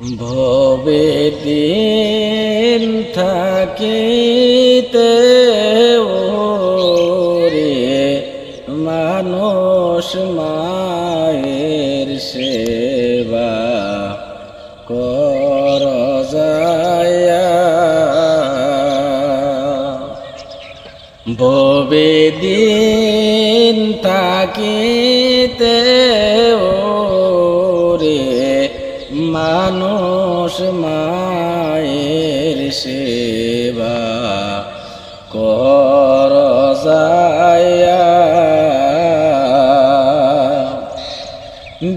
ভবে দিন থাকিতে ওরে মানুষ মায়ের সেবা কর ভবে দিন থাকিতে ওরে মানুষ মায়ের সেবা কর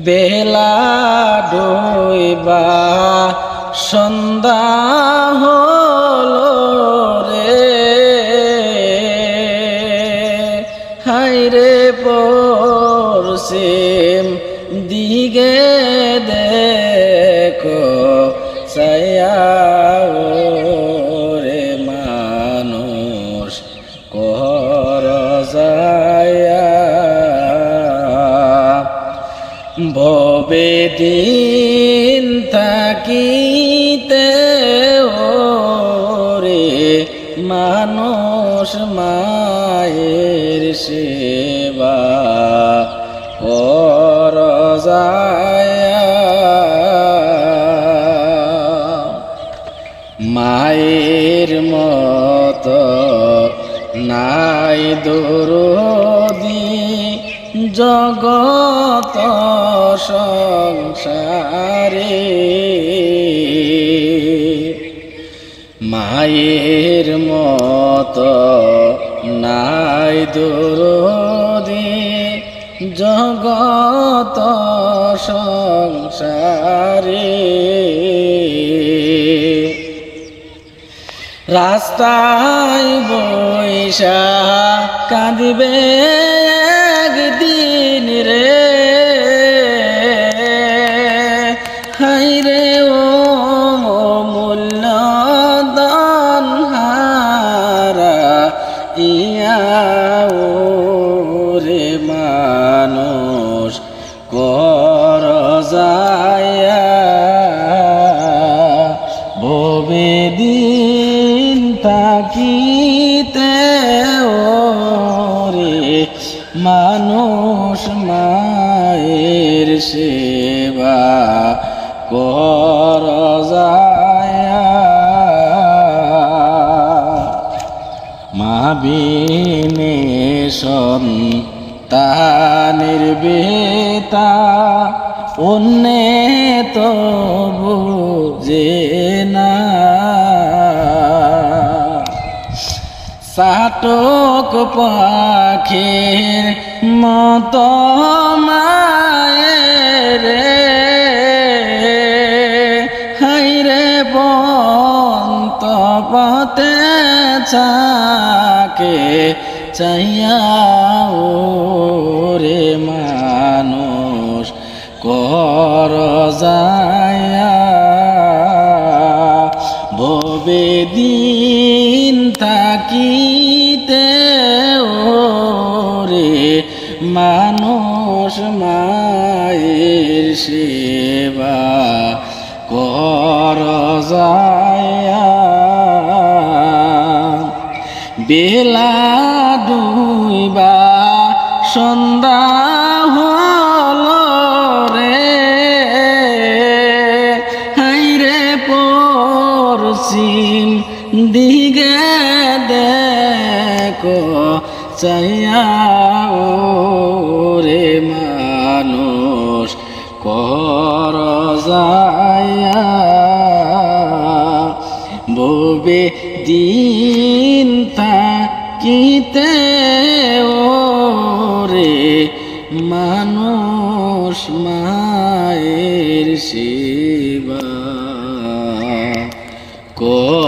বেলা ডইবা সন্ধ্যা হলো রে। হাইরে পরশিম দিগে ছায়া রে মানুষ কর ভবে দিন থাকিতে ওরে মানুষ মায়ের সেবা কর যায় দরদি জগত সংসারে। মায়ের মত নাই দরদি জগত সংসারে। রাস্তায় বৈশা কাঁদবে একদিন। সেবা কর যায়া। মা বিনে সন্তানের বেতা, অন্যে তো বুঝে না। সাটক পাখির মত মায়ের চাকে চাইয়া রে মানুষ কর ভবে দিন থাকিতে ওরে মানুষ মায়ের সেবা কর যায়া। বেলা ডুইবা সন্ধ্যা হল রে। হাইরে পরশিম দিগে দেখো চাইয়া রে মানুষ, কর যায়া ববে দিন থাকিতে ওরে মানুষ মায়ের শিবা কর